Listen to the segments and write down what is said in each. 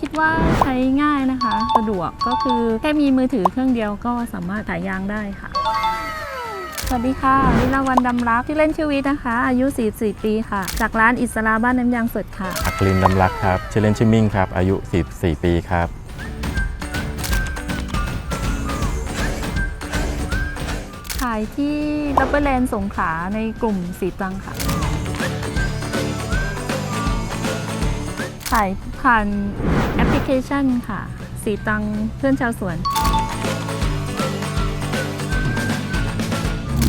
คิดว่าใช้ง่ายนะคะ สะดวกก็คือแค่มีมือถือเครื่องเดียวก็สามารถถ่ายยางได้ค่ะ สวัสดีค่ะวิลาวันดำรักที่อเล่นชื่อวิทย์นะคะ อายุ 44 ปีค่ะ จากร้านอิสราบ้านน้ำยางสดค่ะ อักลินดำรักครับชื่อเล่นชื่อมิ่งครับ อายุ 44 ปีครับ ขายที่ดับเบิลแลนด์สงขลาในกลุ่มสีตรังค่ะ ขายผ่านแอปพลิเคชันค่ะ สีตังเพื่อนชาวสวน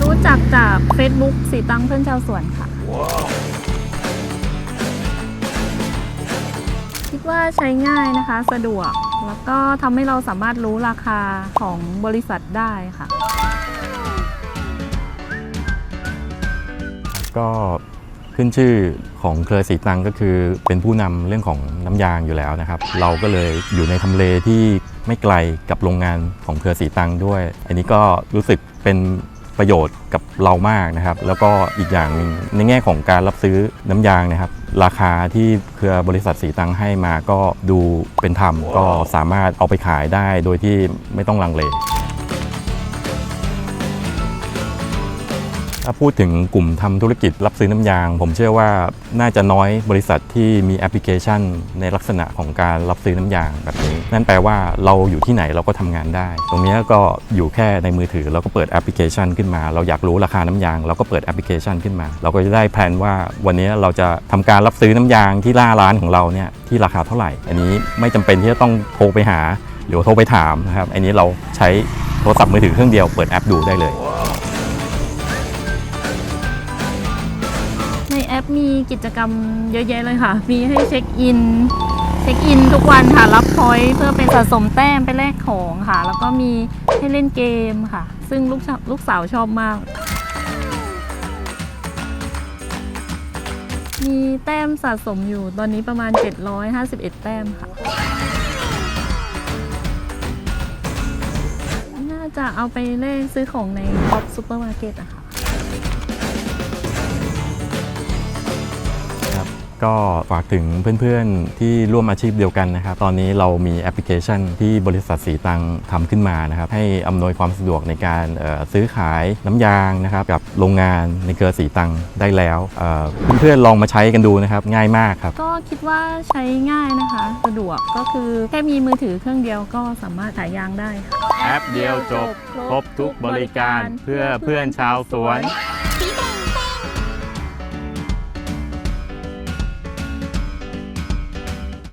รู้จักจาก Facebook สีตังเพื่อนชาวสวนค่ะ คิดว่าใช้ง่ายนะคะสะดวก แล้วก็ทำให้เราสามารถรู้ราคาของบริษัทได้ค่ะ ก็ ขึ้นชื่อของเครือสีตังก็คือเป็นผู้นำเรื่องของน้ำยางอยู่แล้วนะครับ เราก็เลยอยู่ในทำเลที่ไม่ไกลกับโรงงานของเครือสีตังด้วย อันนี้ก็รู้สึกเป็นประโยชน์กับเรามากนะครับ แล้วก็อีกอย่างหนึ่งในแง่ของการรับซื้อน้ำยางนะครับ ราคาที่เครือบริษัทสีตังให้มาก็ดูเป็นธรรมก็สามารถเอาไปขายได้โดยที่ไม่ต้องลังเล ถ้าพูดถึงกลุ่มทำธุรกิจรับซื้อน้ำยาง ผมเชื่อว่าน่าจะน้อยบริษัทที่มีแอปพลิเคชัน ในลักษณะของการรับซื้อน้ำยางแบบนี้ นั่นแปลว่าเราอยู่ที่ไหนเราก็ทำงานได้ ตรงนี้ก็อยู่แค่ในมือถือเราก็เปิดแอปพลิเคชันขึ้นมา เราอยากรู้ราคาน้ำยาง เราก็เปิดแอปพลิเคชันขึ้นมา เราก็จะได้แพลนว่าวันนี้เราจะทำการรับซื้อน้ำยางที่หน้าร้านของเราเนี่ยที่ราคาเท่าไหร่ อันนี้ไม่จำเป็นที่จะต้องโทรไปหาหรือโทรไปถามนะครับ อันนี้เราใช้โทรศัพท์มือถือเครื่องเดียวเปิดแอปดูได้เลย ปมีกิจกรรมเยอะแยะเลยค่ะ มีให้เช็คอิน เช็คอินทุกวันค่ะ รับพอยต์เพื่อเป็นสะสมแต้มไปแลกของค่ะ แล้วก็มีให้เล่นเกมค่ะ ซึ่งลูกชาลูกสาวชอบมาก มีแต้มสะสมอยู่ตอนนี้ประมาณ 751 แต้มค่ะ น่าจะเอาไปเล่นซื้อของในท็อปซูเปอร์มาร์เก็ตอะค่ะ ก็ฝากถึงเพื่อนๆที่ร่วมอาชีพเดียวกันนะครับ ตอนนี้เรามีแอปพลิเคชันที่บริษัทสีตังทำขึ้นมานะครับ ให้อำนวยความสะดวกในการเอ่อซื้อขายน้ำยางนะครับกับโรงงานในเครือสีตังได้แล้วเอ่อเพื่อนๆลองมาใช้กันดูนะครับง่ายมากครับ ก็คิดว่าใช้ง่ายนะคะ สะดวกก็คือแค่มีมือถือเครื่องเดียวก็สามารถถ่ายยางได้ค่ะแอปเดียวจบครบทุกบริการเพื่อเพื่อนชาวสวนค